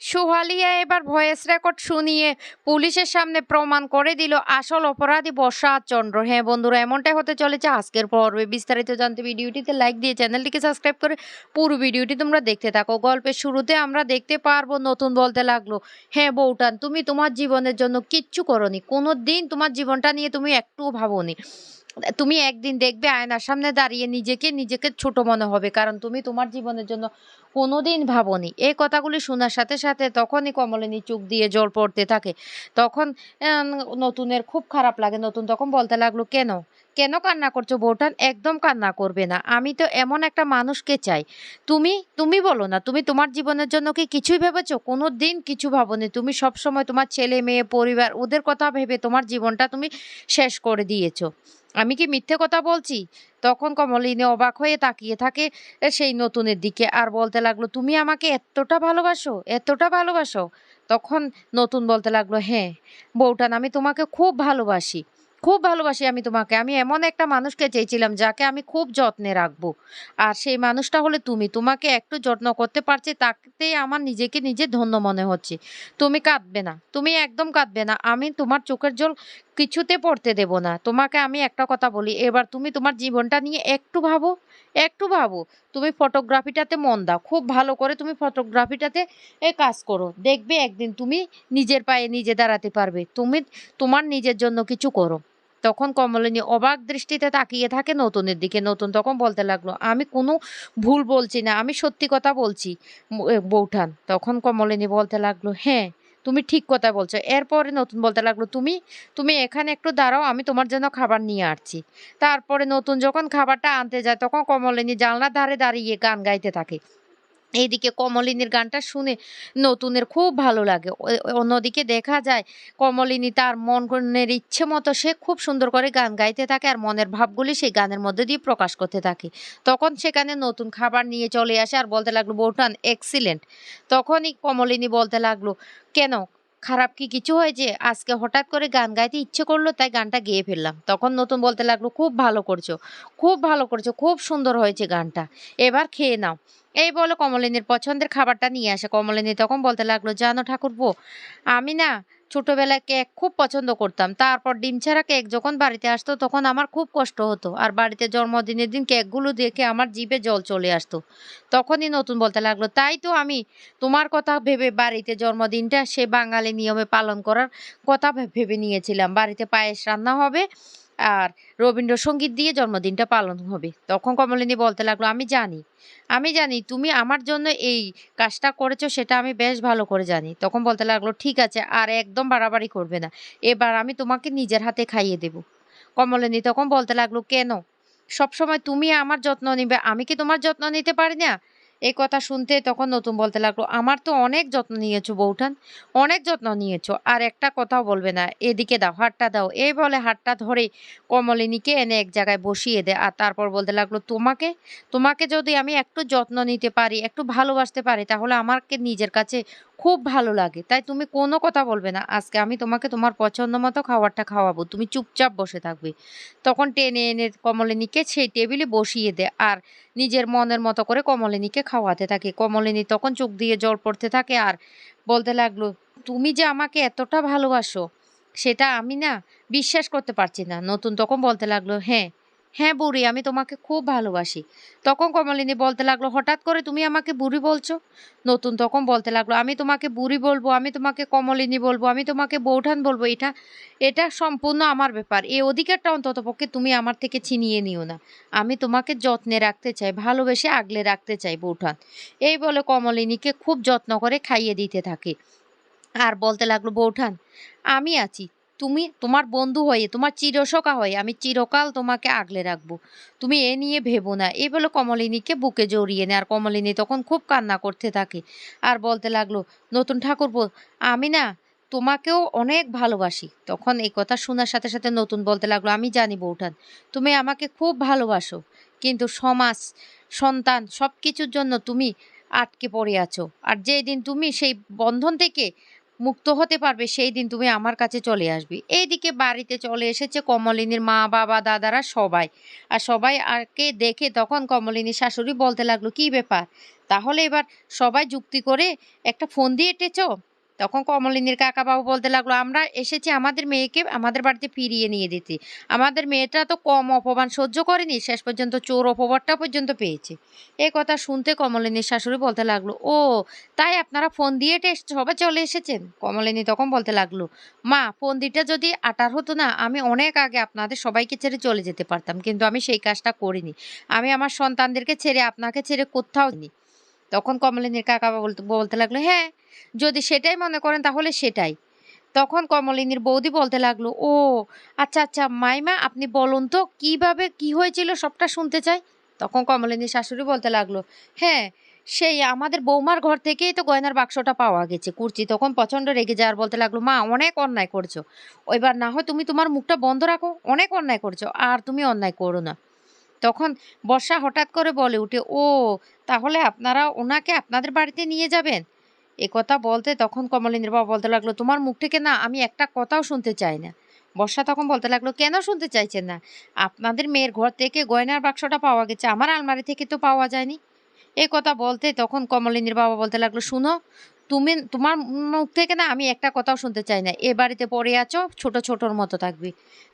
সুহালিয়া এবার voice record শুনিয়ে পুলিশের সামনে প্রমাণ করে দিল, আসল অপরাধী বর্ষা চন্দ্র। হ্যাঁ বন্ধুরা, এমনটাই হতে চলেছে আজকের পর্বে। বিস্তারিত জানতে ভিডিওটিতে লাইক দিয়ে চ্যানেলটিকে সাবস্ক্রাইব করে পুরো ভিডিওটি তোমরা দেখতে থাকো। গল্পের শুরুতে আমরা দেখতে পারব নতুন বলতে লাগল হ্যাঁ বউটান, তুমি তোমার জীবনের জন্য কিচ্ছু করনি। কোনো দিন তোমার জীবনটা নিয়ে তুমি একটুও ভাবোনি। তুমি একদিন দেখবে আয়নার সামনে দাঁড়িয়ে নিজেকে নিজেকে ছোট মনে হবে। কারণ তুমি তোমার জীবনের জন্য কোনোদিন ভাবনি। এই কথাগুলি শোনার সাথে সাথে তখনই কমলিনী চোখ দিয়ে জল পড়তে থাকে। তখন নতুনের খুব খারাপ লাগে। নতুন তখন বলতে লাগল, কেন? কেন কান্না করছ? বউটান একদম কান্না করবে না। আমি তো এমন একটা মানুষকে চাই। তুমি তুমি বলো না, তুমি তোমার জীবনের জন্য কি কিছুই ভেবেছো? কোনো দিন কিছু ভাবনি। তুমি সব সময় তোমার ছেলে, মেয়ে, পরিবার, ওদের কথা ভেবে তোমার জীবনটা তুমি শেষ করে দিয়েছ। আমি কি মিথ্যে কথা বলছি? তখন কমলিনী অবাক হয়ে তাকিয়ে থাকে সেই নতুনের দিকে আর বলতে লাগল, তুমি আমাকে এতটা ভালোবাসো এতটা ভালোবাসো? তখন নতুন বলতে লাগল হ্যাঁ বউটান আমি তোমাকে খুব ভালোবাসি। খুব ভালোবাসি আমি তোমাকে। আমি এমন একটা মানুষকে চেয়েছিলাম যাকে আমি খুব যত্নে রাখব। আর সেই মানুষটা হলে তুমি। তোমাকে একটু যত্ন করতে পারছি, তাতে আমার নিজেকে নিজে ধন্য মনে হচ্ছে। তুমি কাঁদবে না। তুমি একদম কাঁদবে না। আমি তোমার চোখের জল কিছুতে পড়তে দেব না। তোমাকে আমি একটা কথা বলি, এবার তুমি তোমার জীবনটা নিয়ে একটু ভাবো একটু ভাবো। তুমি ফটোগ্রাফিটাতে মন দাও, খুব ভালো করে তুমি ফটোগ্রাফিটাতে এ কাজ করো। দেখবে একদিন তুমি নিজের পায়ে নিজে দাঁড়াতে পারবে, তুমি তোমার নিজের জন্য কিছু করো। তখন কমলিনী অবাক দৃষ্টিতে তাকিয়ে থাকে নতুনের দিকে। নতুন তখন বলতে লাগল, আমি কোনো ভুল বলছি না, আমি সত্যি কথা বলছি বৌঠান। তখন কমলিনী বলতে লাগল হ্যাঁ তুমি ঠিক কথা বলছো। এরপরে নতুন বলতে লাগল, তুমি তুমি এখানে একটু দাঁড়াও, আমি তোমার জন্য খাবার নিয়ে আসছি। তারপরে নতুন যখন খাবারটা আনতে যায়, তখন কমলিনী জানলার ধারে দাঁড়িয়ে গান গাইতে থাকে। এইদিকে কমলিনীর গানটা শুনে নতুনের খুব ভালো লাগে। অন্যদিকে দেখা যায় কমলিনী তার মনের ইচ্ছে মতো সে খুব সুন্দর করে গান গাইতে থাকে আর মনের ভাবগুলি সেই গানের মধ্যে দিয়ে প্রকাশ করতে থাকে। তখন সেখানে নতুন খাবার নিয়ে চলে আসে আর বলতে লাগল বৌঠান এক্সিলেন্ট তখনই কমলিনী বলতে লাগল, কেন? খারাপ কি কিছু হয়েছে? আজকে হঠাৎ করে গান গাইতে ইচ্ছে করল, তাই গানটা গেয়ে ফেললাম। তখন নতুন বলতে লাগল, খুব ভালো করছ, খুব ভালো করছ, খুব সুন্দর হয়েছে গানটা। এবার খেয়ে নাও। এই বলে কমলিনীর পছন্দের খাবারটা নিয়ে আসে। কমলিনী তখন বলতে লাগল, জানো ঠাকুরপো, আমি না ছোটোবেলায় কেক খুব পছন্দ করতাম। তারপর ডিম ছাড়া কেক যখন বাড়িতে আসতো তখন আমার খুব কষ্ট হতো। আর বাড়িতে জন্মদিনের দিন কেকগুলো দেখে আমার জিভে জল চলে আসতো। তখনই নতুন বলতে লাগল, তাই তো আমি তোমার কথা ভেবে বাড়িতে জন্মদিনটা সে বাঙালি নিয়মে পালন করার কথা ভেবে নিয়েছিলাম। বাড়িতে পায়েস রান্না হবে আর রবীন্দ্রসঙ্গীত দিয়ে জন্মদিনটা পালন হবে। তখন কমলিনী বলতে লাগল, আমি জানি আমি জানি, তুমি আমার জন্য এই কাজটা করেছ, সেটা আমি বেশ ভালো করে জানি। তখন বলতে লাগল, ঠিক আছে, আর একদম বাড়াবাড়ি করবে না, এবার আমি তোমাকে নিজের হাতে খাইয়ে দেব। কমলিনী তখন বলতে লাগল, কেন? সবসময় তুমি আমার যত্ন নিবে, আমি কি তোমার যত্ন নিতে পারি না? এই কথা শুনতে তখন নতুন বলতে লাগল, আমার তো অনেক যত্ন নিয়েছো বৌঠান, অনেক যত্ন নিয়েছো, আর একটা কথাও বলবে না। এদিকে দাও, হাতটা দাও। এই বলে হাতটা ধরে কমলিনীকে এনে এক জায়গায় বসিয়ে দেয়। আর তারপর বলতে লাগল, তোমাকে তোমাকে যদি আমি একটু যত্ন নিতে পারি, একটু ভালোবাসতে পারি, তাহলে আমাকে নিজের কাছে খুব ভালো লাগে। তাই তুমি কোনো কথা বলবে না। আজকে আমি তোমাকে তোমার পছন্দ মতো খাবারটা খাওয়াবো। তুমি চুপচাপ বসে থাকবে। তখন টেনে এনে কমলিনীকে সেই টেবিলে বসিয়ে দে আর নিজের মনের মতো করে কমলিনীকে খাওয়াতে থাকে। কমলিনী তখন চোখ দিয়ে জল পড়তে থাকে আর বলতে লাগল, তুমি যে আমাকে এতটা ভালোবাসো, সেটা আমি না বিশ্বাস করতে পারছি না। নতুন তখন বলতে লাগল হ্যাঁ হ্যাঁ বুড়ি, আমি তোমাকে খুব ভালোবাসি। তখন কমলিনী বলতে লাগল, হঠাৎ করে তুমি আমাকে বুড়ি বলছো? নতুন তখন বলতে লাগল, আমি তোমাকে বুড়ি বলব, আমি তোমাকে কমলিনী বলব, আমি তোমাকে বৌঠান বলব, এটা এটা সম্পূর্ণ আমার ব্যাপার। এই অধিকারটা অন্তত পক্ষে তুমি আমার থেকে ছিনিয়ে নিও না। আমি তোমাকে যত্নে রাখতে চাই, ভালোবেসে আগলে রাখতে চাই বৌঠান। এই বলে কমলিনীকে খুব যত্ন করে খাইয়ে দিতে থাকে। আর বলতে লাগল, বৌঠান, আমি আছি তুমি, তোমার বন্ধু হয়ে, তোমার চিরসখা হয়ে, আমি চিরকাল তোমাকে আগলে রাখব। তুমি এ নিয়ে ভেবো না। এই বলে কমলিনীকে বুকে জড়িয়ে নেয়, আর কমলিনী তখন খুব কান্না করতে থাকে। আর বলতে লাগল, নতুন ঠাকুরপো আমি না তোমাকেও অনেক ভালোবাসি। তখন এই কথা শোনার সাথে সাথে নতুন বলতে লাগল, আমি জানি বৌঠান, তুমি আমাকে খুব ভালোবাসো। কিন্তু সমাজ, সন্তান সব কিছুর জন্য তুমি আটকে পড়ে আছো। আর যেই দিন তুমি সেই বন্ধন থেকে মুক্ত হতে পারবে, সেই দিন তুমি আমার কাছে চলে আসবে। এইদিকে বাড়িতে চলে এসেছে কমলিনীর মা, বাবা, দাদারা সবাই। আর সবাই আরকে দেখে তখন কমলিনীর শাশুড়ি বলতে লাগল, কি ব্যাপার? তাহলে এবার সবাই যুক্তি করে একটা ফোন দিয়ে এটেছো? তখন কমলিনীর কাকা বাবু বলতে লাগল, আমরা এসেছি আমাদের মেয়েকে আমাদের বাড়িতে ফিরিয়ে নিয়ে দিতে। আমাদের মেয়েটা তো কম অপমান সহ্য করেনি, শেষ পর্যন্ত চোর অপবাদটা পর্যন্ত পেয়েছে। এই কথা শুনতে কমলিনীর শাশুড়ি বলতে লাগল, ও, তাই আপনারা ফোন দিয়ে টেস্ট সবাই চলে এসেছেন? কমলিনী তখন বলতে লাগল, মা, ফোন দিটা যদি আটার হতো না, আমি অনেক আগে আপনাদের সবাইকে ছেড়ে চলে যেতে পারতাম, কিন্তু আমি সেই কাজটা করিনি। আমি আমার সন্তানদেরকে ছেড়ে আপনাকে ছেড়ে কোথাও নি তখন কমলিনীর কাকা বলতে বলতে লাগল হ্যাঁ যদি সেটাই মনে করেন তাহলে সেটাই। তখন কমলিনীর বৌদি বলতে লাগল, ও আচ্ছা আচ্ছা মাইমা, আপনি বলুন তো, কীভাবে কি হয়েছিল সবটা শুনতে চাই? তখন কমলিনীর শাশুড়ি বলতে লাগল হ্যাঁ সেই আমাদের বৌমার ঘর থেকেই তো গয়নার বাক্সটা পাওয়া গেছে। কুর্চি তখন প্রচণ্ড রেগে যাওয়ার বলতে লাগল, মা, অনেক অন্যায় করছ। এবার না হয় তুমি তোমার মুখটা বন্ধ রাখো, অনেক অন্যায় করছ, আর তুমি অন্যায় করো না। তখন বর্ষা হঠাৎ করে বলে উঠে, ও, তাহলে আপনারা ওনাকে আপনাদের বাড়িতে নিয়ে যাবেন? কথা বলতে তখন কমলেন্দ্র বাবা বলতে লাগল, তোমার মুখ থেকে না আমি একটা কথাও শুনতে চাই না। বর্ষা তখন বলতে লাগল, কেন শুনতে চাইছেন না? আপনাদের মেয়ের ঘর থেকে গয়নার বাক্সটা পাওয়া গেছে, আমার আলমারি থেকে তো পাওয়া যায়নি। এই কথা বলতে তখন কমলিনীর বাবা বলতে লাগল, শুনো তুমি, তোমার মুখ থেকে না আমি একটা কথাও শুনতে চাই না। এ বাড়িতে পড়ে আছো, ছোট ছোটর মতো থাকবি।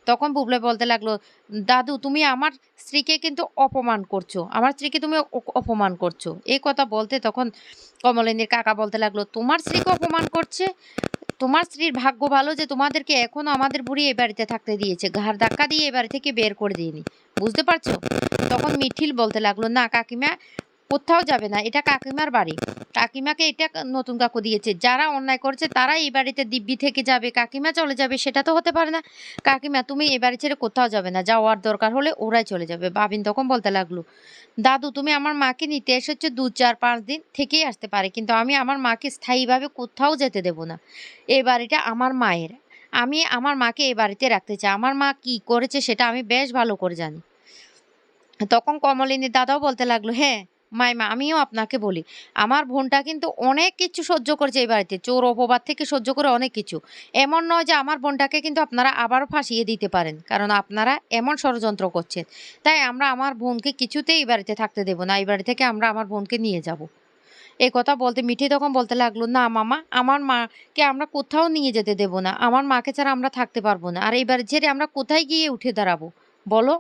তখন বুবলে বলতে লাগল, দাদু, তুমি আমার স্ত্রীকে কিন্তু অপমান করছ। আমার স্ত্রীকে তুমি অপমান করছ। এই কথা বলতে তখন কমলিনীর কাকা বলতে লাগল, তোমার স্ত্রীকে অপমান করছে? তোমার স্ত্রীর ভাগ্য ভালো যে তোমাদেরকে এখনও আমাদের বুড়ি এই বাড়িতে থাকতে দিয়েছে। ঘাড় ধাক্কা দিয়ে এ বাড়ি থেকে বের করে দিইনি। বুঝতে পারছ? তখন মিঠিল বলতে লাগল, না কাকিমা কোথাও যাবে না, এটা কাকিমার বাড়ি। কাকিমাকে এটা নতুন কাকু দিয়েছে, যারা অন্যায় করছে তারা এই বাড়িতে দিব্যি থেকে যাবে, কাকিমা চলে যাবে, সেটা তো হতে পারে না। কাকিমা, তুমি এই বাড়ি ছেড়ে কোথাও যাবে না, যাওয়ার দরকার হলে ওরাই চলে যাবে, বাবিন তখন বলতে লাগল, দাদু, তুমি আমার মাকে নিতে এসেছ দু, চার, পাঁচ দিন থেকেই আসতে পারে, কিন্তু আমি আমার মাকে স্থায়ীভাবে কোথাও যেতে দেব না। এই বাড়িটা আমার মায়ের, আমি আমার মাকে এই বাড়িতে রাখতে চাই, আমার মা কি করেছে সেটা আমি বেশ ভালো করে জানি। তখন কমলিনীর দাদাও বলতে লাগল হ্যাঁ মাইমা আমিও আপনাকে বলি, আমার বোনটা কিন্তু অনেক কিছু সহ্য করেছে এই বাড়িতে, চোর অপবাদ থেকে সহ্য করে অনেক কিছু। এমন নয় যে আমার বোনটাকে কিন্তু আপনারা আবারও ফাঁসিয়ে দিতে পারেন, কারণ আপনারা এমন ষড়যন্ত্র করছেন। তাই আমরা আমার বোনকে কিছুতেই এই বাড়িতে থাকতে দেবো না, এই বাড়ি থেকে আমরা আমার বোনকে নিয়ে যাব। এই কথা বলতে, মিঠে তখন বলতে লাগল, না মামা, আমার মাকে আমরা কোথাও নিয়ে যেতে দেবো না, আমার মাকে ছাড়া আমরা থাকতে পারব না, আর এই বাড়ি ছেড়ে আমরা কোথায় গিয়ে উঠে দাঁড়াবো? বলো।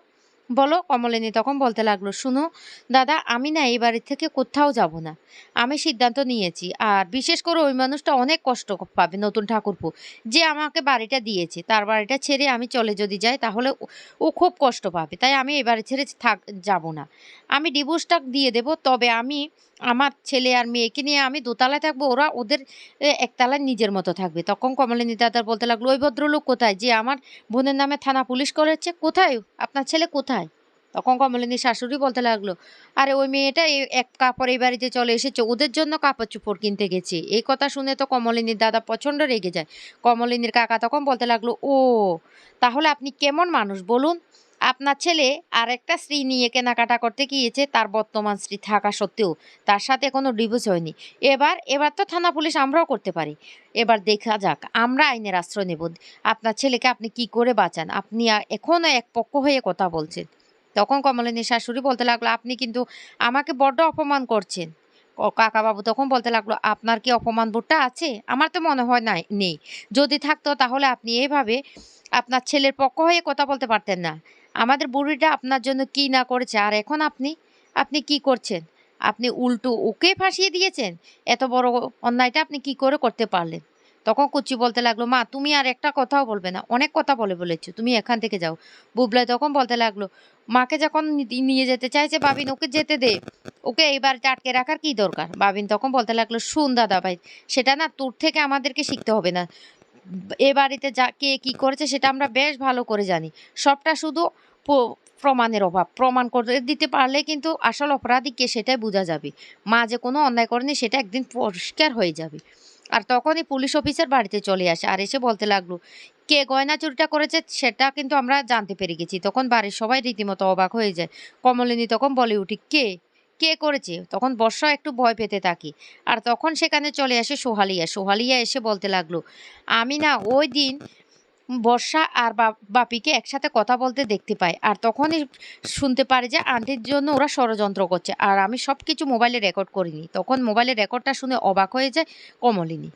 বলো কমলিনী, তখন বলতে লাগল, শুনো, দাদা, আমি না এই বাড়ির থেকে কোথাও যাব না। আমি সিদ্ধান্ত নিয়েছি, আর বিশেষ করে ওই মানুষটা অনেক কষ্ট পাবে, নতুন ঠাকুরপু। যে আমাকে বাড়িটা দিয়েছে, তার বাড়িটা ছেড়ে আমি চলে যদি যাই, তাহলে ও- খুব কষ্ট পাবে। তাই আমি এই বাড়ি ছেড়ে থাক, যাব না। আমি ডিভোর্সটা দিয়ে দেব, তবে আমি আমার ছেলে আর মেয়েকে নিয়ে আমি দোতলায় থাকব, ওরা ওদের একতলায় নিজের মতো থাকবে। তখন কমলিনী দাদার বলতে লাগল, ওই ভদ্রলোক কোথায়? যে আমার বোনের নামে থানা পুলিশ করেছে, কোথায়? আপনার ছেলে কোথায়? তখন কমলিনীর শাশুড়ি বলতে লাগল, আরে ওই মেয়েটা এক কাপড় এই বাড়িতে চলে এসেছে, ওদের জন্য কাপড় চোপড় কিনতে গেছে। এই কথা শুনে তো কমলিনীর দাদা প্রচণ্ড রেগে যায়। কমলিনীর কাকা তখন বলতে লাগল, ও, তাহলে আপনি কেমন মানুষ? বলুন। আপনার ছেলে আর একটা স্ত্রী নিয়ে কেনাকাটা করতে গিয়েছে, তার বর্তমান স্ত্রী থাকা সত্ত্বেও তার সাথে কোনো ডিভোর্স হয়নি। এবার এবার তো থানা পুলিশ আমরাও করতে পারি। এবার দেখা যাক, আমরা আইনের আশ্রয় নেব। আপনার ছেলেকে আপনি কি করে বাঁচান? আপনি আ- এখনও এক পক্ষ হয়ে কথা বলছেন। তখন কমলিনীর শাশুড়ি বলতে লাগল, আপনি কিন্তু আমাকে বড্ড অপমান করছেন। কাকা বাবু তখন বলতে লাগল, আপনার কি অপমান বোধটা আছে? আমার তো মনে হয় নাই, নেই। যদি থাকতো তাহলে আপনি এইভাবে আপনার ছেলের পক্ষ হয়ে কথা বলতে পারতেন না। আমাদের বুড়িটা আপনার জন্য কি না করেছে? আর এখন আপনি আপনি কি করছেন? আপনি উল্টো ওকে ফাঁসিয়ে দিয়েছেন? এত বড় অন্যায়টা আপনি কি করে করতে পারলেন? তখন কুচি বলতে লাগল, মা, তুমি আর একটা কথাও বলবে না। অনেক কথা বলে বলেছ। তুমি এখান থেকে যাও। বুবলাই তখন বলতে লাগল, মাকে যখন নিয়ে যেতে চাইছে, বাবিন ওকে যেতে দে। ওকে এই বাড়িতে আটকে রাখার কি দরকার? বাবিন তখন বলতে লাগল, শুন দাদা ভাই সেটা না তোর থেকে আমাদেরকে শিখতে হবে না। এ বাড়িতে যা, কে কি করেছে সেটা আমরা বেশ ভালো করে জানি। সবটা শুধু প্রমাণের অভাব। প্রমাণ করে দিতে পারলে কিন্তু আসল অপরাধী কে সেটাই বোঝা যাবে। মা যে কোনো অন্যায় করেনি সেটা একদিন পরিষ্কার হয়ে যাবে। আর তখনই পুলিশ অফিসার বাড়িতে চলে আসে আর এসে বলতে লাগল, কে গয়না চুরিটা করেছে সেটা কিন্তু আমরা জানতে পেরে গেছি। তখন বাড়ির সবাই রীতিমতো অবাক হয়ে যায়। কমলিনী তখন বলে উঠি, কে? কে করেছে? তখন বর্ষা একটু ভয় পেতে থাকি। আর তখন সেখানে চলে আসে সোহালিয়া। সোহালিয়া এসে বলতে লাগল, আমি না ওই দিন বর্ষা আর বাপিকে একসাথে কথা বলতে দেখতে পাই। আর তখনই শুনতে পারে যে আন্টির জন্য ওরা ষড়যন্ত্র করছে। আর আমি সব কিছু মোবাইলে রেকর্ড করিনি। তখন মোবাইলে রেকর্ডটা শুনে অবাক হয়ে যায় কমলিনী।